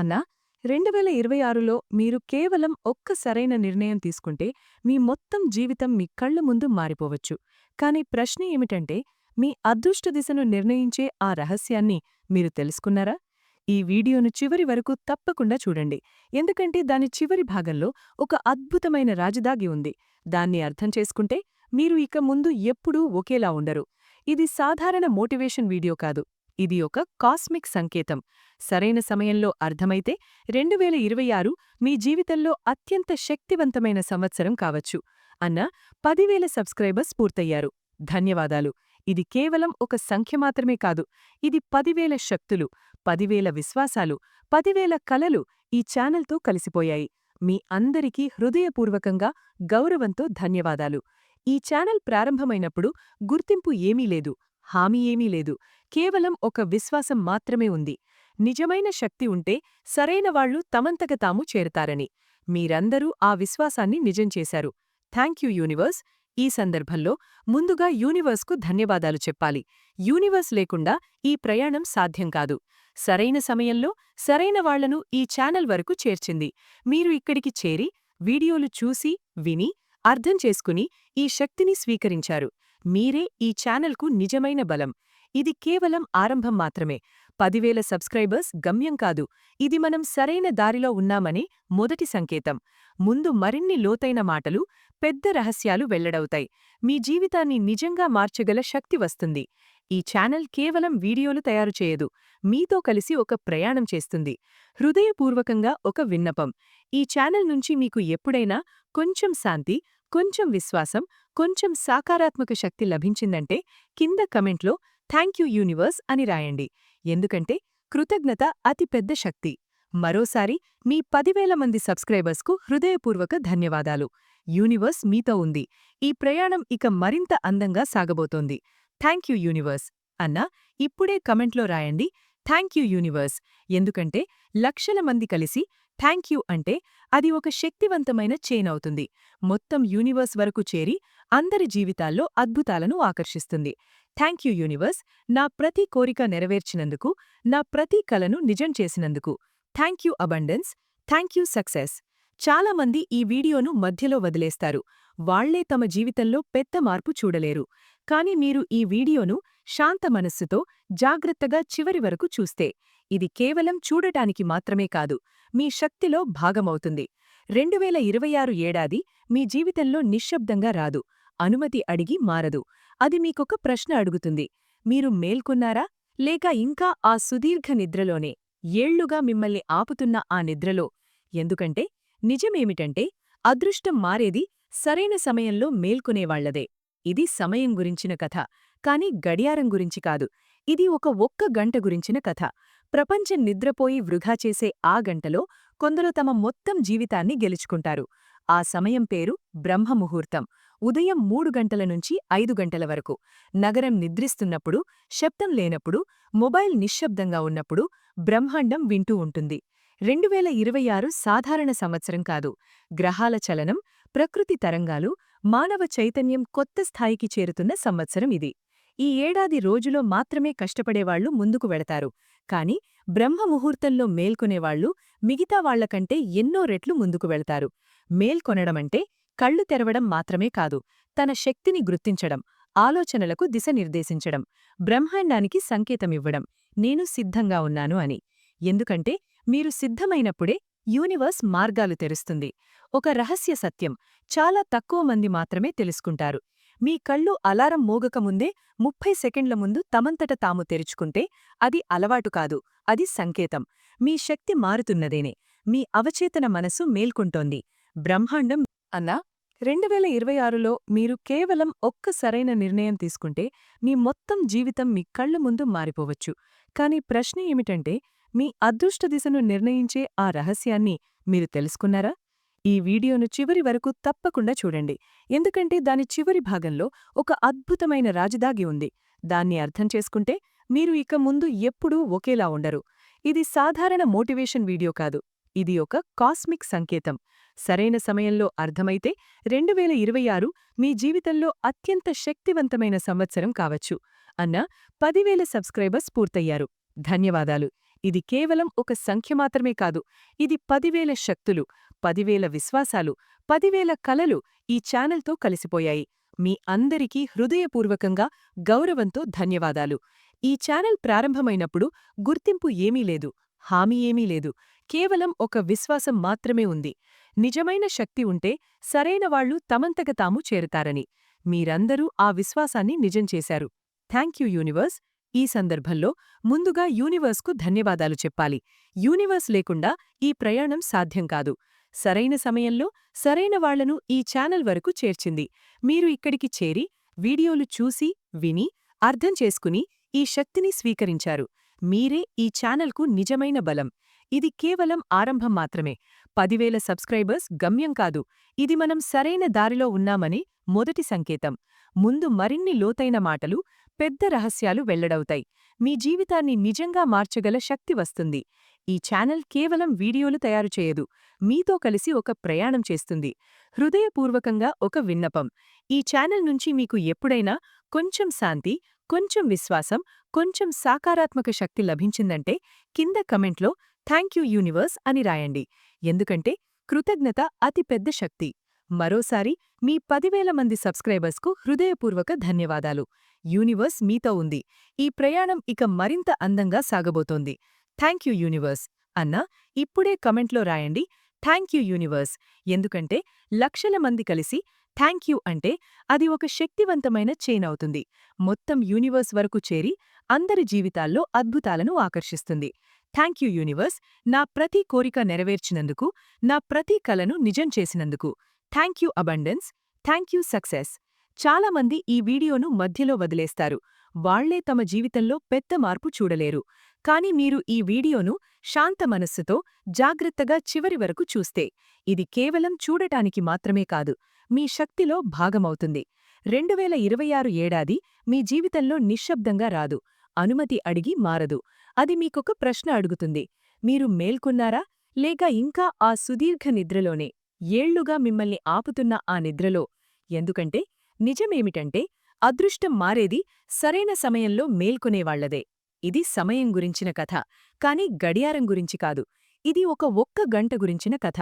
అన్నా రెండు వేల ఇరవై ఆరులో మీరు కేవలం ఒక్క సరైన నిర్ణయం తీసుకుంటే మీ మొత్తం జీవితం మీ కళ్ళ ముందు మారిపోవచ్చు. కానీ ప్రశ్న ఏమిటంటే మీ అదృష్ట దిశను నిర్ణయించే ఆ రహస్యాన్ని మీరు తెలుసుకున్నారా? ఈ వీడియోను చివరి వరకు తప్పకుండా చూడండి. ఎందుకంటే దాని చివరి భాగంలో ఒక అద్భుతమైన రాజదాగి ఉంది. దాన్ని అర్థం చేసుకుంటే మీరు ఇక ముందు ఎప్పుడూ ఒకేలా ఉండరు. ఇది సాధారణ మోటివేషన్ వీడియో కాదు. ఇది ఒక కాస్మిక్ సంకేతం. సరైన సమయంలో అర్థమైతే రెండు వేల ఇరవై ఆరు మీ జీవితంలో అత్యంత శక్తివంతమైన సంవత్సరం కావచ్చు అన్న పదివేల సబ్స్క్రైబర్స్ పూర్తయ్యారు. ధన్యవాదాలు. ఇది కేవలం ఒక సంఖ్య మాత్రమే కాదు ఇది పదివేల శక్తులు పదివేల విశ్వాసాలు పదివేల కలలు ఈ ఛానల్తో కలిసిపోయాయి. మీ అందరికీ హృదయపూర్వకంగా గౌరవంతో ధన్యవాదాలు. ఈ ఛానల్ ప్రారంభమైనప్పుడు గుర్తింపు ఏమీ లేదు. హామీ ఏమీ లేదు. కేవలం ఒక విశ్వాసం మాత్రమే ఉంది. నిజమైన శక్తి ఉంటే సరైన వాళ్ళు తమంతక తాము చేరతారని. మీరందరూ ఆ విశ్వాసాన్ని నిజం చేశారు. Thank you universe. ఈ సందర్భంలో ముందుగా యూనివర్స్కు ధన్యవాదాలు చెప్పాలి. యూనివర్స్ లేకుండా ఈ ప్రయాణం సాధ్యం కాదు. సరైన సమయంలో సరైన వాళ్ళను ఈ ఛానల్ వరకు చేర్చింది. మీరు ఇక్కడికి చేరి వీడియోలు చూసి విని అర్థం చేసుకుని ఈ శక్తిని స్వీకరించారు. మీరే ఈ ఛానల్కు నిజమైన బలం. ఇది కేవలం ఆరంభం మాత్రమే. పదివేల సబ్స్క్రైబర్స్ గమ్యం కాదు. ఇది మనం సరైన దారిలో ఉన్నామని మొదటి సంకేతం. ముందు మరిన్ని లోతైన మాటలు పెద్ద రహస్యాలు వెల్లడవుతాయి. మీ జీవితాన్ని నిజంగా మార్చగల శక్తి వస్తుంది. ఈ ఛానల్ కేవలం వీడియోలు తయారు చేయదు. మీతో కలిసి ఒక ప్రయాణం చేస్తుంది. హృదయపూర్వకంగా ఒక విన్నపం. ఈ ఛానల్ నుంచి మీకు ఎప్పుడైనా కొంచెం శాంతి కొంచెం విశ్వాసం కొంచెం సాకారాత్మక శక్తి లభించిందంటే కింద కమెంట్లో థ్యాంక్ యూ యూనివర్స్ అని రాయండి. ఎందుకంటే కృతజ్ఞత అతి పెద్ద శక్తి. మరోసారి మీ పదివేల మంది సబ్స్క్రైబర్స్కు హృదయపూర్వక ధన్యవాదాలు. యూనివర్స్ మీతో ఉంది. ఈ ప్రయాణం ఇక మరింత అందంగా సాగబోతోంది. Thank you universe. అన్నా ఇప్పుడే కమెంట్లో రాయండి. Thank you universe. ఎందుకంటే లక్షల మంది కలిసి థ్యాంక్ యూ అంటే అది ఒక శక్తివంతమైన చైన్ అవుతుంది. మొత్తం యూనివర్స్ వరకు చేరి అందరి జీవితాల్లో అద్భుతాలను ఆకర్షిస్తుంది. థ్యాంక్ యూ యూనివర్స్ నా ప్రతి కోరిక నెరవేర్చినందుకు నా ప్రతి కలను నిజం చేసినందుకు. Thank you abundance thank you success. చాలామంది ఈ వీడియోను మధ్యలో వదిలేస్తారు. వాళ్ళే తమ జీవితంలో పెద్ద మార్పు చూడలేరు. కాని మీరు ఈ వీడియోను శాంత మనస్సుతో జాగ్రత్తగా చివరి వరకు చూస్తే ఇది కేవలం చూడటానికి మాత్రమే కాదు మీ శక్తిలో భాగమవుతుంది. రెండువేల ఇరవై ఆరు ఏడాది మీ జీవితంలో నిశ్శబ్దంగా రాదు అనుమతి అడిగి మారదు. అది మీకొక ప్రశ్న అడుగుతుంది. మీరు మేల్కొన్నారా? లేక ఇంకా ఆ సుదీర్ఘ నిద్రలోనే ఏళ్ళుగా మిమ్మల్ని ఆపుతున్న ఆ నిద్రలో? ఎందుకంటే నిజమేమిటంటే అదృష్టం మారేది సరైన సమయంలో మేల్కొనేవాళ్ళదే. ఇది సమయం గురించిన కథ కాని గడియారం గురించి కాదు. ఇది ఒక ఒక్క గంట గురించిన కథ. ప్రపంచం నిద్రపోయి వృధా చేసే ఆ గంటలో కొందరు తమ మొత్తం జీవితాన్ని గెలుచుకుంటారు. ఆ సమయం పేరు బ్రహ్మముహూర్తం. ఉదయం మూడు గంటల నుంచి ఐదు గంటల వరకు. నగరం నిద్రిస్తున్నప్పుడు శబ్దం లేనప్పుడు మొబైల్ నిశ్శబ్దంగా ఉన్నప్పుడు బ్రహ్మాండం వింటూ ఉంటుంది. రెండువేల ఇరవై ఆరు సాధారణ సంవత్సరం కాదు. గ్రహాల చలనం ప్రకృతి తరంగాలు మానవ చైతన్యం కొత్త స్థాయికి చేరుతున్న సంవత్సరం ఇది. ఈ ఏడాది రోజులో మాత్రమే కష్టపడేవాళ్ళు ముందుకు వెడతారు. కాని బ్రహ్మముహూర్తంలో మేల్కొనేవాళ్ళు మిగతా వాళ్ళకంటే ఎన్నో రెట్లు ముందుకు వెళతారు. మేల్కొనడమంటే కళ్ళు తెరవడం మాత్రమే కాదు తన శక్తిని గుర్తించడం ఆలోచనలకు దిశ నిర్దేశించడం బ్రహ్మాండానికి సంకేతమివ్వడం నేను సిద్ధంగా ఉన్నాను అని. ఎందుకంటే మీరు సిద్ధమైనప్పుడే యూనివర్స్ మార్గాలు తెరుస్తుంది. ఒక రహస్య సత్యం చాలా తక్కువ మంది మాత్రమే తెలుసుకుంటారు. మీ కళ్ళు అలారం మోగకముందే ముప్పై సెకండ్ల ముందు తమంతట తాము తెరుచుకుంటే అది అలవాటు కాదు అది సంకేతం. మీ శక్తి మారుతున్నదేనే మీ అవచేతన మనసు మేల్కొంటోంది. బ్రహ్మాండం అన్నా రెండువేల ఇరవై ఆరులో మీరు కేవలం ఒక్క సరైన నిర్ణయం తీసుకుంటే మీ మొత్తం జీవితం మీ కళ్ళు ముందు మారిపోవచ్చు. కాని ప్రశ్న ఏమిటంటే మీ అదృష్ట దిశను నిర్ణయించే ఆ రహస్యాన్ని మీరు తెలుసుకున్నారా? ఈ వీడియోను చివరి వరకు తప్పకుండా చూడండి. ఎందుకంటే దాని చివరి భాగంలో ఒక అద్భుతమైన రాజదాగి ఉంది. దాన్ని అర్థం చేసుకుంటే మీరు ఇక ముందు ఎప్పుడూ ఒకేలా ఉండరు. ఇది సాధారణ మోటివేషన్ వీడియో కాదు. ఇది ఒక కాస్మిక్ సంకేతం. సరైన సమయంలో అర్థమైతే రెండువేల ఇరవై ఆరు మీ జీవితంలో అత్యంత శక్తివంతమైన సంవత్సరం కావచ్చు. అన్న పదివేల సబ్స్క్రైబర్స్ పూర్తయ్యారు. ధన్యవాదాలు. ఇది కేవలం ఒక సంఖ్య మాత్రమే కాదు ఇది పదివేల శక్తులు పదివేల విశ్వాసాలు పదివేల కలలు ఈ ఛానల్తో కలిసిపోయాయి. మీ అందరికీ హృదయపూర్వకంగా గౌరవంతో ధన్యవాదాలు. ఈ ఛానల్ ప్రారంభమైనప్పుడు గుర్తింపు ఏమీ లేదు హామీ ఏమీ లేదు కేవలం ఒక విశ్వాసం మాత్రమే ఉంది. నిజమైన శక్తి ఉంటే సరైన వాళ్ళు తమంతక తాము చేరతారని. మీరందరూ ఆ విశ్వాసాన్ని నిజం చేశారు. Thank you universe. ఈ సందర్భంలో ముందుగా యూనివర్స్కు ధన్యవాదాలు చెప్పాలి. యూనివర్స్ లేకుండా ఈ ప్రయాణం సాధ్యం కాదు. సరైన సమయంలో సరైన వాళ్ళను ఈ ఛానల్ వరకు చేర్చింది. మీరు ఇక్కడికి చేరి వీడియోలు చూసి విని అర్థం చేసుకుని ఈ శక్తిని స్వీకరించారు. మీరే ఈ ఛానల్కు నిజమైన బలం. ఇది కేవలం ఆరంభం మాత్రమే. పదివేల సబ్స్క్రైబర్స్ గమ్యం కాదు. ఇది మనం సరైన దారిలో ఉన్నామని మొదటి సంకేతం. ముందు మరిన్ని లోతైన మాటలు పెద్ద రహస్యాలు వెల్లడవుతాయి. మీ జీవితాన్ని నిజంగా మార్చగల శక్తి వస్తుంది. ఈ ఛానల్ కేవలం వీడియోలు తయారు చేయదు. మీతో కలిసి ఒక ప్రయాణం చేస్తుంది. హృదయపూర్వకంగా ఒక విన్నపం. ఈ ఛానల్ నుంచి మీకు ఎప్పుడైనా కొంచెం శాంతి కొంచెం విశ్వాసం కొంచెం సాకారాత్మక శక్తి లభించిందంటే కింద కమెంట్లో థ్యాంక్ యూ యూనివర్స్ అని రాయండి. ఎందుకంటే కృతజ్ఞత అతి పెద్ద శక్తి. మరోసారి మీ పదివేల మంది సబ్స్క్రైబర్స్కు హృదయపూర్వక ధన్యవాదాలు. యూనివర్స్ మీతో ఉంది. ఈ ప్రయాణం ఇక మరింత అందంగా సాగబోతోంది. Thank you universe. అన్నా ఇప్పుడే కమెంట్లో రాయండి. Thank you universe. ఎందుకంటే లక్షల మంది కలిసి థ్యాంక్యూ అంటే అది ఒక శక్తివంతమైన చైన్ అవుతుంది. మొత్తం యూనివర్స్ వరకు చేరి అందరి జీవితాల్లో అద్భుతాలను ఆకర్షిస్తుంది. Thank you universe. నా ప్రతి కోరిక నెరవేర్చినందుకు నా ప్రతి కలను నిజం చేసినందుకు. Thank you abundance thank you success. చాలామంది ఈ వీడియోను మధ్యలో వదిలేస్తారు. వాళ్ళే తమ జీవితంలో పెద్ద మార్పు చూడలేరు. కాని మీరు ఈ వీడియోను శాంత మనస్సుతో జాగ్రత్తగా చివరి వరకు చూస్తే ఇది కేవలం చూడటానికి మాత్రమే కాదు మీ శక్తిలో భాగమవుతుంది. రెండువేల ఇరవై ఆరు ఏడాది మీ జీవితంలో నిశ్శబ్దంగా రాదు అనుమతి అడిగి మారదు. అది మీకొక ప్రశ్న అడుగుతుంది. మీరు మేల్కొన్నారా? లేక ఇంకా ఆ సుదీర్ఘ నిద్రలోనే? ఏళ్ళుగా మిమ్మల్ని ఆపుతున్న ఆ నిద్రలో ఎందుకంటే నిజమేమిటంటే అదృష్టం మారేది సరైన సమయంలో మేల్కొనేవాళ్ళదే. ఇది సమయం గురించిన కథ కాని గడియారం గురించి కాదు. ఇది ఒక ఒక్క గంట గురించిన కథ.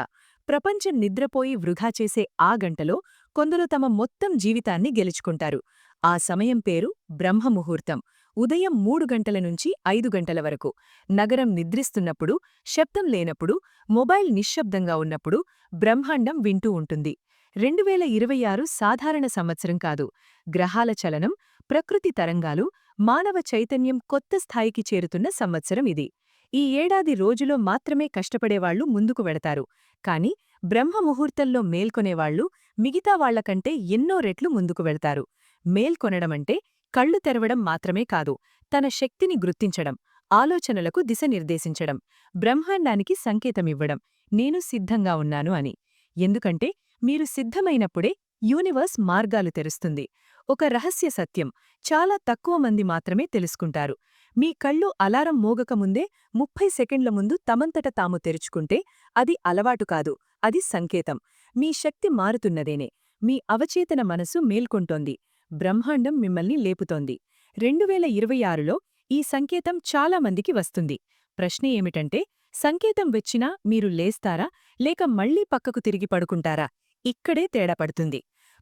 ప్రపంచం నిద్రపోయి వృధా చేసే ఆ గంటలో కొందరు తమ మొత్తం జీవితాన్ని గెలుచుకుంటారు. ఆ సమయం పేరు బ్రహ్మముహూర్తం. ఉదయం మూడు గంటల నుంచి ఐదు గంటల వరకు. నగరం నిద్రిస్తున్నప్పుడు శబ్దం లేనప్పుడు మొబైల్ నిశ్శబ్దంగా ఉన్నప్పుడు బ్రహ్మాండం వింటూ ఉంటుంది. రెండువేల ఇరవై ఆరు సాధారణ సంవత్సరం కాదు. గ్రహాల చలనం ప్రకృతి తరంగాలు మానవ చైతన్యం కొత్త స్థాయికి చేరుతున్న సంవత్సరం ఇది. ఈ ఏడాది రోజులో మాత్రమే కష్టపడేవాళ్ళు ముందుకు వెడతారు. కాని బ్రహ్మముహూర్తంలో మేల్కొనేవాళ్ళు మిగతా వాళ్ళకంటే ఎన్నో రెట్లు ముందుకు వెళ్తారు. మేల్కొనడమంటే కళ్ళు తెరవడం మాత్రమే కాదు తన శక్తిని గుర్తించడం ఆలోచనలకు దిశ నిర్దేశించడం బ్రహ్మాండానికి సంకేతమివ్వడం నేను సిద్ధంగా ఉన్నాను అని. ఎందుకంటే మీరు సిద్ధమైనప్పుడే యూనివర్స్ మార్గాలు తెరుస్తుంది. ఒక రహస్య సత్యం చాలా తక్కువ మంది మాత్రమే తెలుసుకుంటారు. మీ కళ్ళు అలారం మోగకముందే ముప్పై సెకండ్ల ముందు తమంతట తాము తెరుచుకుంటే అది అలవాటు కాదు అది సంకేతం. మీ శక్తి మారుతున్నదేనే. మీ అవచేతన మనసు మేల్కొంటోంది. బ్రహ్మాండం మిమ్మల్ని లేపుతోంది. రెండువేల ఇరవై ఆరులో ఈ సంకేతం చాలా మందికి వస్తుంది. ప్రశ్న ఏమిటంటే సంకేతం వచ్చినా మీరు లేస్తారా? లేక మళ్ళీ పక్కకు తిరిగి పడుకుంటారా? ఇక్కడే తేడా పడుతుంది.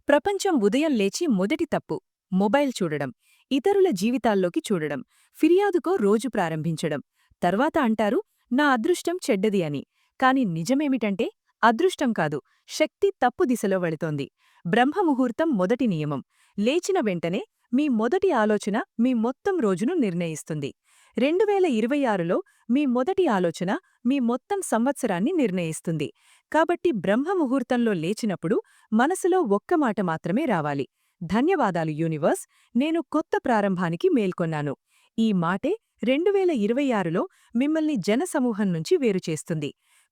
ప్రపంచం ఉదయం లేచి మొదటి తప్పు మొబైల్ చూడడం ఇతరుల జీవితాల్లోకి చూడడం ఫిర్యాదుకో రోజు ప్రారంభించడం. తర్వాత అంటారు నా అదృష్టం చెడ్డది అని. కాని నిజమేమిటంటే అదృష్టం కాదు శక్తి తప్పు దిశలో వెళుతోంది. బ్రహ్మముహూర్తం మొదటి నియమం. లేచిన వెంటనే మీ మొదటి ఆలోచన మీ మొత్తం రోజును నిర్ణయిస్తుంది. రెండువేల ఇరవై ఆరులో మీ మొదటి ఆలోచన మీ మొత్తం సంవత్సరాన్ని నిర్ణయిస్తుంది. కాబట్టి బ్రహ్మముహూర్తంలో లేచినప్పుడు మనసులో ఒక్క మాట మాత్రమే రావాలి. ధన్యవాదాలు యూనివర్స్ నేను కొత్త ప్రారంభానికి మేల్కొన్నాను. ఈ మాటే రెండువేల ఇరవై ఆరులో మిమ్మల్ని జనసమూహం నుంచి వేరుచేస్తుంది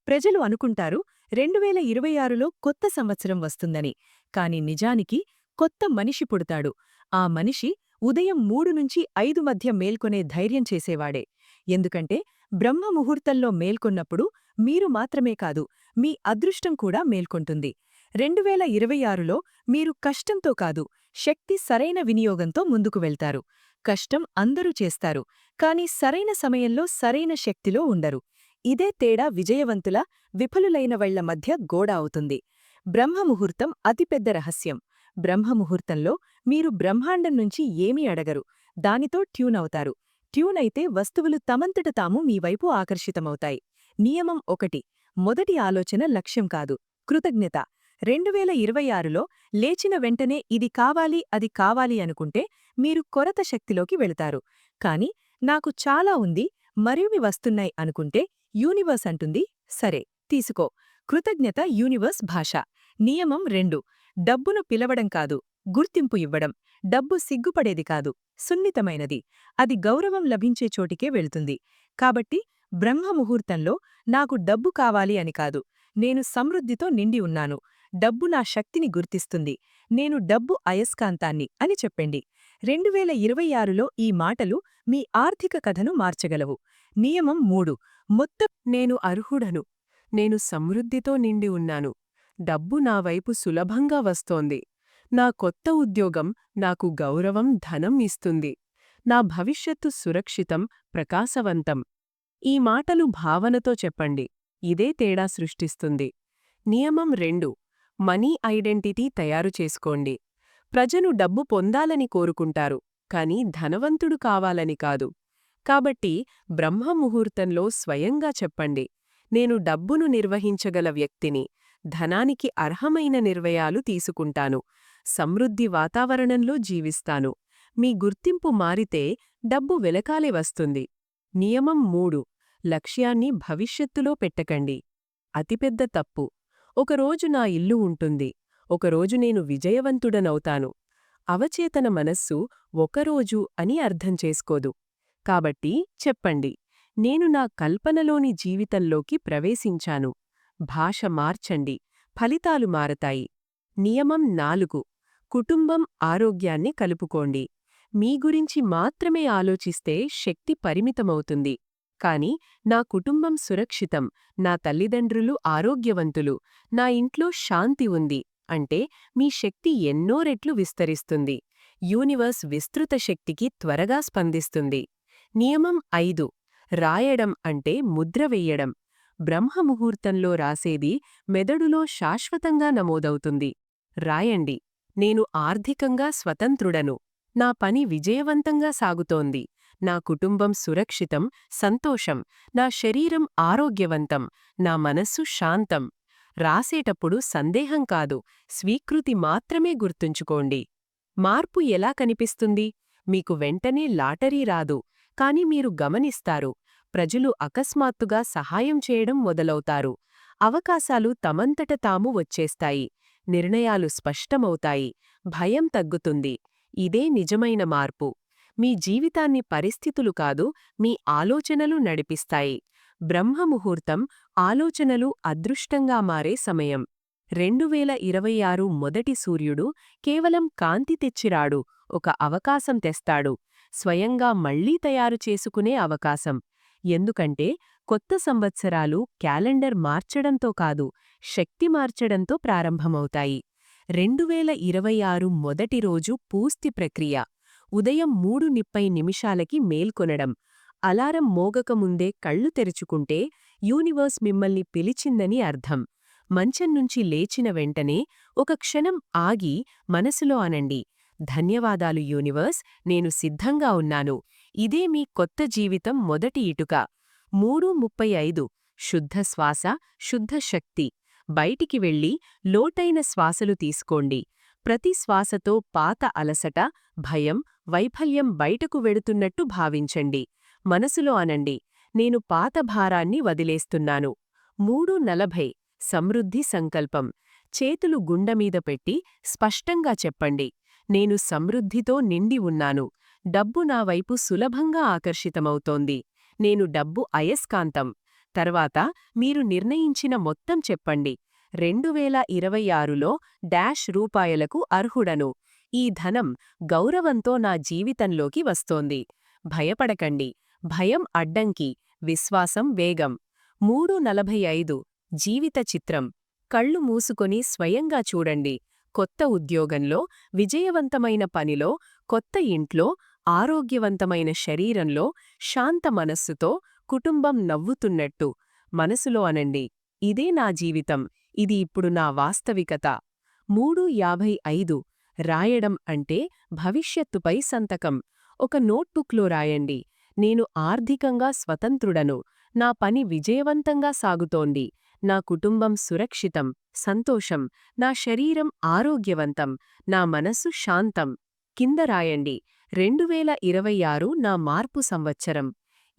ప్రజలు అనుకుంటారు రెండువేల ఇరవై ఆరులో కొత్త సంవత్సరం వస్తుందని. కాని నిజానికి కొత్త మనిషి పుడతాడు. ఆ మనిషి ఉదయం మూడు నుంచి ఐదు మధ్య మేల్కొనే ధైర్యం చేసేవాడే. ఎందుకంటే బ్రహ్మ ముహూర్తంలో మేల్కొన్నప్పుడు మీరు మాత్రమే కాదు మీ అదృష్టం కూడా మేల్కొంటుంది. రెండువేల ఇరవై ఆరులో మీరు కష్టంతో కాదు శక్తి సరైన వినియోగంతో ముందుకు వెళ్తారు. కష్టం అందరూ చేస్తారు కాని సరైన సమయంలో సరైన శక్తిలో ఉండరు. ఇదే తేడా విజయవంతుల విఫలులైన వాళ్ళ మధ్య గోడ అవుతుంది. బ్రహ్మముహూర్తం అతిపెద్ద రహస్యం. బ్రహ్మముహూర్తంలో మీరు బ్రహ్మాండం నుంచి ఏమీ అడగరు. దానితో ట్యూన్ అవుతారు. ట్యూన్ అయితే వస్తువులు తమంతట తాము మీ వైపు ఆకర్షితమవుతాయి. నియమం ఒకటి. మొదటి ఆలోచన లక్ష్యం కాదు. కృతజ్ఞత. రెండువేల ఇరవై ఆరులో లేచిన వెంటనే ఇది కావాలి అది కావాలి అనుకుంటే మీరు కొరత శక్తిలోకి వెళతారు. కాని నాకు చాలా ఉంది మరివి వస్తున్నాయి అనుకుంటే యూనివర్స్ అంటుంది సరే తీసుకో. కృతజ్ఞత యూనివర్స్ భాష. నియమం రెండు. డబ్బును పిలవడం కాదు గుర్తింపు ఇవ్వడం. డబ్బు సిగ్గుపడేది కాదు సున్నితమైనది. అది గౌరవం లభించే చోటికే వెళ్తుంది. కాబట్టి బ్రహ్మముహూర్తంలో నాకు డబ్బు కావాలి అని కాదు. నేను సమృద్ధితో నిండి ఉన్నాను. డబ్బు నా శక్తిని గుర్తిస్తుంది. నేను డబ్బు అయస్కాంతాన్ని అని చెప్పండి. రెండువేల ఇరవై ఆరులో ఈ మాటలు మీ ఆర్థిక కథను మార్చగలవు. నియమం మూడు. మొత్తం నేను అర్హుడను. నేను సమృద్ధితో నిండి ఉన్నాను. డబ్బు నా వైపు సులభంగా వస్తోంది. నా కొత్త ఉద్యోగం నాకు గౌరవం ధనం ఇస్తుంది. నా భవిష్యత్తు సురక్షితం ప్రకాశవంతం. ఈ మాటలు భావనతో చెప్పండి. ఇదే తేడా సృష్టిస్తుంది. నియమం రెండు. మనీ ఐడెంటిటీ తయారు చేసుకోండి. ప్రజలు డబ్బు పొందాలని కోరుకుంటారు కాని ధనవంతుడు కావాలని కాదు. కాబట్టి బ్రహ్మముహూర్తంలో స్వయంగా చెప్పండి. నేను డబ్బును నిర్వహించగల వ్యక్తిని ధనానికి అర్హమైన నిర్వయాలు తీసుకుంటాను. సమృద్ధి వాతావరణంలో జీవిస్తాను. మీ గుర్తింపు మారితే డబ్బు వెలకాలే వస్తుంది. నియమం మూడు. లక్ష్యాన్ని భవిష్యత్తులో పెట్టకండి. అతిపెద్ద తప్పు. ఒకరోజు నా ఇల్లు ఉంటుంది. ఒకరోజు నేను విజయవంతుడనవుతాను. అవచేతన మనస్సు ఒకరోజు అని అర్థం చేసుకోదు. కాబట్టి చెప్పండి. నేను నా కల్పనలోని జీవితంలోకి ప్రవేశించాను. భాష మార్చండి. ఫలితాలు మారతాయి. నియమం నాలుగు. కుటుంబం ఆరోగ్యాన్ని కలుపుకోండి. మీ గురించి మాత్రమే ఆలోచిస్తే శక్తి పరిమితమవుతుంది. కాని నా కుటుంబం సురక్షితం. నా తల్లిదండ్రులు ఆరోగ్యవంతులు. నా ఇంట్లో శాంతి ఉంది. అంటే మీ శక్తి ఎన్నో రెట్లు విస్తరిస్తుంది. యూనివర్స్ విస్తృత శక్తికి త్వరగా స్పందిస్తుంది. నియమం ఐదు. రాయడం అంటే ముద్ర వెయ్యడం బ్రహ్మముహూర్తంలో రాసేది మెదడులో శాశ్వతంగా నమోదవుతుంది. రాయండి. నేను ఆర్థికంగా స్వతంత్రుడను. నా పని విజయవంతంగా సాగుతోంది. నా కుటుంబం సురక్షితం సంతోషం. నా శరీరం ఆరోగ్యవంతం. నా మనస్సు శాంతం. రాసేటప్పుడు సందేహం కాదు. స్వీకృతి మాత్రమే గుర్తుంచుకోండి. మార్పు ఎలా కనిపిస్తుంది? మీకు వెంటనే లాటరీ రాదు. కాని మీరు గమనిస్తారు. ప్రజలు అకస్మాత్తుగా సహాయం చేయడం మొదలవుతారు. అవకాశాలు తమంతట తాము వచ్చేస్తాయి. నిర్ణయాలు స్పష్టమవుతాయి. భయం తగ్గుతుంది. ఇదే నిజమైన మార్పు. మీ జీవితాన్ని పరిస్థితులు కాదు మీ ఆలోచనలు నడిపిస్తాయి. బ్రహ్మముహూర్తం ఆలోచనలు అదృష్టంగా మారే సమయం. రెండువేల ఇరవై ఆరు మొదటి సూర్యుడు కేవలం కాంతి తెచ్చిరాడు ఒక అవకాశం తెస్తాడు. స్వయంగా మళ్ళీ తయారు చేసుకునే అవకాశం. ఎందుకంటే కొత్త సంవత్సరాలు క్యాలెండర్ మార్చడంతో కాదు శక్తి మార్చడంతో ప్రారంభమవుతాయి. రెండువేల ఇరవై ఆరు మొదటి రోజు పూస్తి ప్రక్రియ. ఉదయం మూడు నిప్పై నిమిషాలకి మేల్కొనడం. అలారం మోగకముందే కళ్ళు తెరుచుకుంటే యూనివర్స్ మిమ్మల్ని పిలిచిందని అర్థం. మంచం నుంచి లేచిన వెంటనే ఒక క్షణం ఆగి మనసులో అనండి. ధన్యవాదాలు యూనివర్స్ నేను సిద్ధంగా ఉన్నాను. ఇదే మీ కొత్త జీవితం మొదటి ఇటుక. మూడు ముప్పై ఐదు. శుద్ధ శ్వాస శుద్ధ శక్తి. బయటికి వెళ్ళి లోటైన శ్వాసలు తీసుకోండి. ప్రతి శ్వాసతో పాత అలసట భయం వైఫల్యం బయటకు వెడుతున్నట్టు భావించండి. మనసులో అనండి నేను పాత భారాన్ని వదిలేస్తున్నాను. మూడు నలభై. సమృద్ధి సంకల్పం. చేతులు గుండమీద పెట్టి స్పష్టంగా చెప్పండి నేను సమృద్ధితో నిండి ఉన్నాను. డబ్బు నా వైపు సులభంగా ఆకర్షితమవుతోంది. నేను డబ్బు అయస్కాంతం. తర్వాత మీరు నిర్ణయించిన మొత్తం చెప్పండి. రెండువేల ఇరవై ఆరులో డాష్ రూపాయలకు అర్హుడను. ఈ ధనం గౌరవంతో నా జీవితంలోకి వస్తోంది. భయపడకండి. భయం అడ్డంకి. విశ్వాసం వేగం. మూడు నలభై ఐదు. జీవిత చిత్రం. కళ్ళు మూసుకొని స్వయంగా చూడండి. కొత్త ఉద్యోగంలో విజయవంతమైన పనిలో కొత్త ఇంట్లో ఆరోగ్యవంతమైన శరీరంలో శాంత మనస్సుతో కుటుంబం నవ్వుతున్నట్టు మనసులో అనండి. ఇదే నా జీవితం. ఇది ఇప్పుడు నా వాస్తవికత. మూడు యాభై ఐదు రాయడం అంటే భవిష్యత్తుపై సంతకం. ఒక నోట్బుక్లో రాయండి. నేను ఆర్థికంగా స్వతంత్రుడను. నా పని విజయవంతంగా సాగుతోంది. నా కుటుంబం సురక్షితం. సంతోషం. నా శరీరం ఆరోగ్యవంతం. నా మనస్సు శాంతం. కింద రాయండి. రెండువేల ఇరవై ఆరు నా మార్పు సంవత్సరం.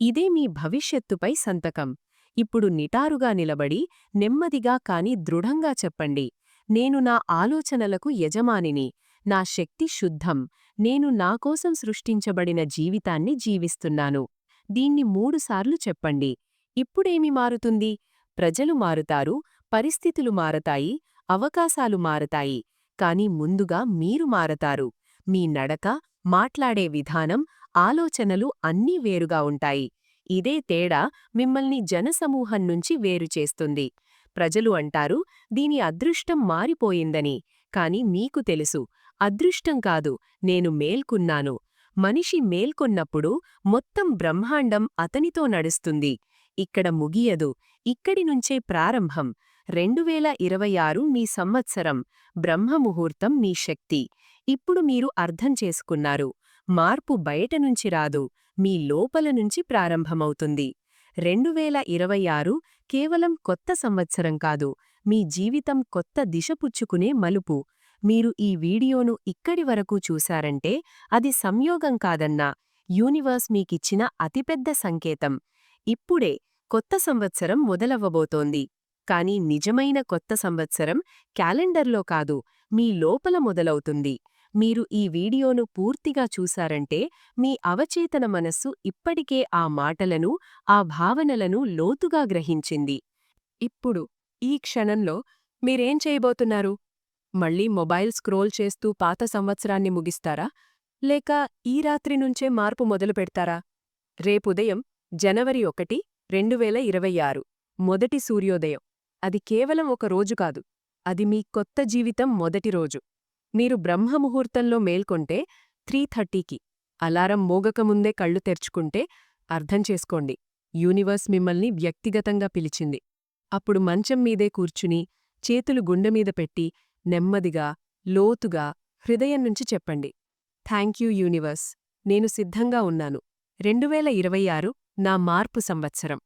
ఇదే మీ భవిష్యత్తుపై సంతకం. ఇప్పుడు నిటారుగా నిలబడి నెమ్మదిగా కాని దృఢంగా చెప్పండి. నేను నా ఆలోచనలకు యజమానిని. నా శక్తి శుద్ధం. నేను నాకోసం సృష్టించబడిన జీవితాన్ని జీవిస్తున్నాను. దీన్ని మూడుసార్లు చెప్పండి. ఇప్పుడేమి మారుతుంది? ప్రజలు మారుతారు పరిస్థితులు మారతాయి అవకాశాలు మారతాయి. కాని ముందుగా మీరు మారతారు. మీ నడక మాట్లాడే విధానం ఆలోచనలు అన్నీ వేరుగా ఉంటాయి. ఇదే తేడా మిమ్మల్ని జనసమూహం నుంచి వేరు చేస్తుంది. ప్రజలు అంటారు దీని అదృష్టం మారిపోయిందని. కాని మీకు తెలుసు అదృష్టం కాదు నేను మేల్కున్నాను. మనిషి మేల్కొన్నప్పుడు మొత్తం బ్రహ్మాండం అతనితో నడుస్తుంది. ఇక్కడ ముగియదు ఇక్కడి నుంచే ప్రారంభం. రెండువేల ఇరవై ఆరు మీ సంవత్సరం బ్రహ్మముహూర్తం మీ శక్తి. ఇప్పుడు మీరు అర్థం చేసుకున్నారు. మార్పు బయట నుంచి రాదు. మీ లోపల నుంచి ప్రారంభమవుతుంది. రెండువేల ఇరవై ఆరు కేవలం కొత్త సంవత్సరం కాదు. మీ జీవితం కొత్త దిశ పుచ్చుకునే మలుపు. మీరు ఈ వీడియోను ఇక్కడి వరకు చూశారంటే అది సంయోగం కాదన్నా యూనివర్స్ మీకిచ్చిన అతిపెద్ద సంకేతం. ఇప్పుడే కొత్త సంవత్సరం మొదలవ్వబోతోంది. కాని నిజమైన కొత్త సంవత్సరం క్యాలెండర్లో కాదు మీ లోపల మొదలవుతుంది. మీరు ఈ వీడియోను పూర్తిగా చూశారంటే మీ అవచేతన మనస్సు ఇప్పటికే ఆ మాటలను ఆ భావనలను లోతుగా గ్రహించింది. ఇప్పుడు ఈ క్షణంలో మీరేం చేయబోతున్నారు? మళ్ళీ మొబైల్ స్క్రోల్ చేస్తూ పాత సంవత్సరాన్ని ముగిస్తారా? లేక ఈ రాత్రి నుంచే మార్పు మొదలు పెడతారా? రేపుదయం జనవరి ఒకటి రెండువేల ఇరవై ఆరు. మొదటి సూర్యోదయం. అది కేవలం ఒక రోజు కాదు. అది మీ కొత్త జీవితం మొదటి రోజు. మీరు బ్రహ్మముహూర్తంలో మేల్కొంటే త్రీ థర్టీకి. అలారం మోగకముందే కళ్ళు తెరుచుకుంటే అర్థం చేసుకోండి. యూనివర్స్ మిమ్మల్ని వ్యక్తిగతంగా పిలిచింది. అప్పుడు మంచం మీదే కూర్చుని చేతులు గుండెమీద పెట్టి నెమ్మదిగా లోతుగా హృదయం నుంచి చెప్పండి. Thank you universe. నేను సిద్ధంగా ఉన్నాను. రెండువేల ఇరవై ఆరు నా మార్పు సంవత్సరం.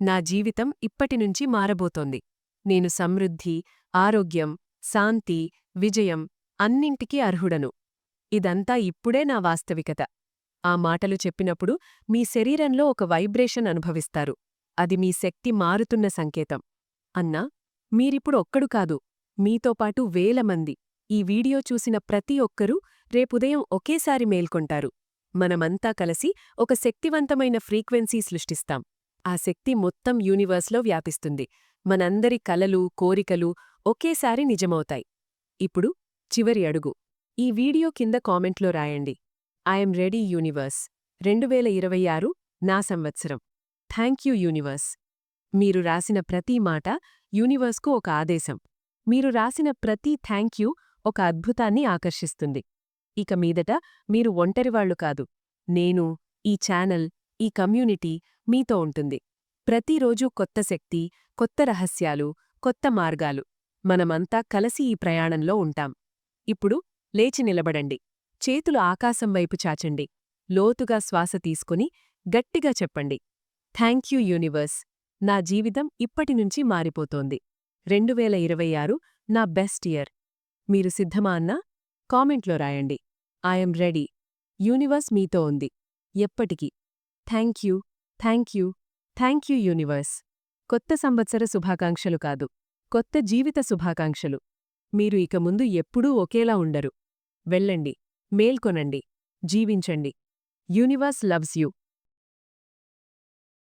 నా జీవితం ఇప్పటినుంచి మారబోతోంది. నేను సమృద్ధి ఆరోగ్యం శాంతి విజయం అన్నింటికీ అర్హుడను. ఇదంతా ఇప్పుడే నా వాస్తవికత. ఆ మాటలు చెప్పినప్పుడు మీ శరీరంలో ఒక వైబ్రేషన్ అనుభవిస్తారు. అది మీ శక్తి మారుతున్న సంకేతం. అన్నా మీరిప్పుడు ఒక్కడు కాదు. మీతో పాటు వేల మంది. ఈ వీడియో చూసిన ప్రతి ఒక్కరూ రేపుదయం ఒకేసారి మేల్కొంటారు. మనమంతా కలిసి ఒక శక్తివంతమైన ఫ్రీక్వెన్సీ సృష్టిస్తాం. ఆ శక్తి మొత్తం యూనివర్స్లో వ్యాపిస్తుంది. మనందరి కలలు కోరికలు ఒకేసారి నిజమవుతాయి. ఇప్పుడు చివరి అడుగు. ఈ వీడియో కింద కామెంట్లో రాయండి. ఐఎమ్ రెడీ యూనివర్స్ రెండువేల ఇరవై ఆరు నా సంవత్సరం. థ్యాంక్ యూ యూనివర్స్ మీరు రాసిన ప్రతి మాట యూనివర్స్కు ఒక ఆదేశం. మీరు రాసిన ప్రతి థ్యాంక్ యూ ఒక అద్భుతాన్ని ఆకర్షిస్తుంది. ఇక మీదట మీరు ఒంటరివాళ్ళు కాదు. నేను ఈ ఛానల్ ఈ కమ్యూనిటీ మీతో ఉంటుంది. ప్రతిరోజూ కొత్త శక్తి కొత్త రహస్యాలు కొత్త మార్గాలు. మనమంతా కలసి ఈ ప్రయాణంలో ఉంటాం. ఇప్పుడు లేచి నిలబడండి. చేతులు ఆకాశం వైపు చాచండి. లోతుగా శ్వాస తీసుకుని గట్టిగా చెప్పండి. Thank you universe. నా జీవితం ఇప్పటినుంచి మారిపోతోంది. రెండువేల ఇరవై ఆరు నా బెస్ట్ ఇయర్. మీరు సిద్ధమా అన్నా? కామెంట్లో రాయండి. I'm ready. యూనివర్స్ మీతో ఉంది. ఎప్పటికీ. Thank you. Thank you. Thank you universe. కొత్త సంవత్సర శుభాకాంక్షలు కాదు. కొత్త జీవిత శుభాకాంక్షలు. మీరు ఇక ముందు ఎప్పుడూ ఒకేలా ఉండరు. వెళ్ళండి. మేల్కొనండి. జీవించండి. Universe loves you.